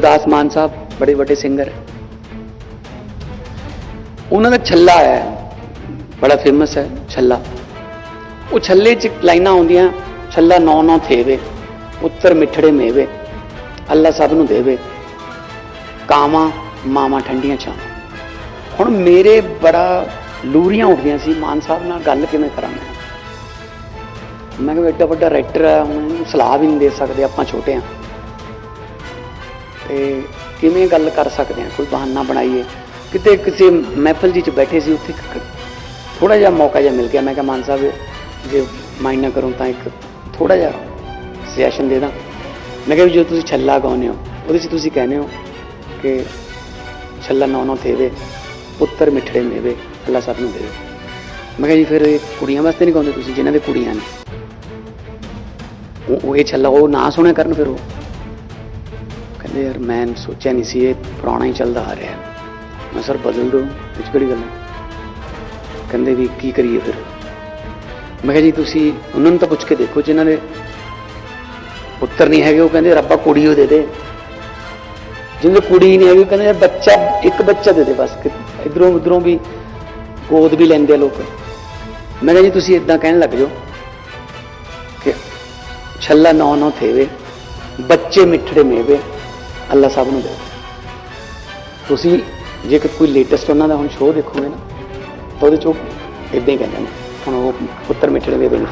ਗੁਰਦਾਸ ਮਾਨ ਸਾਹਿਬ, ਬੜੇ ਵੱਡੇ ਸਿੰਗਰ ਉਹਨਾਂ ਦਾ ਛੱਲਾ ਹੈ, ਬੜਾ ਫੇਮਸ ਹੈ, ਛੱਲਾ। ਉਹ ਛੱਲੇ ਚ ਲਾਈਨਾਂ ਆਉਂਦੀਆਂ, ਛੱਲਾ ਨੌ ਨੌ ਥੇਵੇ ਪੁੱਤਰ ਮਿੱਠੜੇ ਮੇਵੇ, ਅੱਲਾ ਸਭ ਨੂੰ ਦੇਵੇ। ਕਾਵਾਂ, ਮਾਵਾਂ ਠੰਡੀਆਂ ਛਾਂ ਹੁਣ ਮੇਰੇ ਬੜਾ ਲੂਰੀਆਂ ਉੱਠਦੀਆਂ ਸੀ, ਮਾਨ ਸਾਹਿਬ ਨਾਲ ਗੱਲ ਕਿਵੇਂ ਕਰਾਂ ਮੈਂ ਮੈਂ ਕਿਹਾ ਐਡਾ ਵੱਡਾ ਰਾਈਟਰ ਹੈ ਹੁਣ ਸਲਾਹ ਵੀ ਨਹੀਂ ਦੇ ਸਕਦੇ, ਆਪਾਂ ਛੋਟੇ ਆ ਤੇ ਕਿਵੇਂ ਗੱਲ ਕਰ ਸਕਦੇ ਆ ਕੋਈ ਬਹਾਨਾ ਬਣਾਈਏ। ਕਿਤੇ ਕਿਸੇ ਮਹਿਫਲ ਜੀ ਚ ਬੈਠੇ ਸੀ, ਉੱਥੇ ਥੋੜਾ ਜਿਹਾ ਮੌਕਾ ਜਿਹਾ ਮਿਲ ਗਿਆ। ਮੈਂ ਕਿਹਾ, ਮਾਨ ਸਾਹਿਬ, ਜੇ ਮਾਈਂਡ ਨਾ ਕਰੋ ਤਾਂ ਇੱਕ ਥੋੜਾ ਜਿਹਾ ਸੁਜੈਸ਼ਨ ਦੇ ਦਾਂ। ਮੈਂ ਕਿਹਾ ਵੀ ਜੋ ਤੁਸੀਂ ਛੱਲਾ ਗਾਉਂਦੇ ਹੋ, ਉਹਦੇ 'ਚ ਤੁਸੀਂ ਕਹਿੰਦੇ ਹੋ ਕਿ ਛੱਲਾ ਨੌ ਨੌ ਥੇਵੇ ਪੁੱਤਰ ਮਿੱਠੜੇ ਮੇਵੇ, ਅੱਲਾ ਸਭ ਨੂੰ ਦੇਵੇ। ਮੈਂ ਕਿਹਾ ਜੀ, ਫਿਰ ਕੁੜੀਆਂ ਵਾਸਤੇ ਨਹੀਂ ਗਾਉਂਦੇ ਤੁਸੀਂ, ਜਿਨ੍ਹਾਂ ਦੇ ਕੁੜੀਆਂ ਨੇ? ਉਹ ਇਹ ਛੱਲਾ ਉਹ ਨਾ ਸੁਣਿਆ ਕਰਨ ਫਿਰ ਉਹ? ਕਹਿੰਦੇ ਯਾਰ ਮੈਂ ਸੋਚਿਆ ਨਹੀਂ ਸੀ, ਇਹ ਪੁਰਾਣਾ ਹੀ ਚੱਲਦਾ ਆ ਰਿਹਾ। ਮੈਂ ਸਰ, ਬਦਲ ਦੋ ਵਿੱਚ ਕਿਹੜੀ ਗੱਲ ਹੈ? ਕਹਿੰਦੇ ਵੀ, ਕੀ ਕਰੀਏ ਫਿਰ? ਮੈਂ ਕਿਹਾ, ਜੀ, ਤੁਸੀਂ ਉਹਨਾਂ ਨੂੰ ਤਾਂ ਪੁੱਛ ਕੇ ਦੇਖੋ, ਜਿਨ੍ਹਾਂ ਦੇ ਪੁੱਤਰ ਨਹੀਂ ਹੈਗੇ, ਉਹ ਕਹਿੰਦੇ, ਰੱਬਾ ਕੁੜੀ ਉਹ ਦੇ ਦੇ। ਜਿਹਦੇ ਕੁੜੀ ਨਹੀਂ ਹੈਗੀ ਕਹਿੰਦੇ, ਬੱਚਾ, ਇੱਕ ਬੱਚਾ ਦੇ ਦੇ ਬਸ। ਇਧਰੋਂ, ਉਧਰੋਂ ਵੀ ਗੋਦ ਵੀ ਲੈਂਦੇ ਆ ਲੋਕ। ਮੈਂ ਕਿਹਾ, ਜੀ, ਤੁਸੀਂ ਇਦਾਂ ਕਹਿਣ ਲੱਗ ਜਾਓ ਕਿ ਛੱਲਾ ਨੌ ਨੌ ਥੇਵੇ, ਬੱਚੇ ਮਿੱਠੜੇ ਮੇਵੇ ਅੱਲਾ ਸਾਹਿਬ ਨੂੰ ਦੇ ਤੁਸੀਂ ਜੇਕਰ ਕੋਈ ਲੇਟੈਸਟ ਉਹਨਾਂ ਦਾ ਹੁਣ ਸ਼ੋਅ ਦੇਖੋਗੇ ਨਾ, ਤਾਂ ਉਹਦੇ ਚੋਂ ਇਦਾਂ ਹੀ ਕਹਿੰਦੇ ਨੇ, ਹੁਣ ਉਹ ਪੁੱਤਰ ਮਿੱਠੜੇ ਮੇਵੇ ਨੇ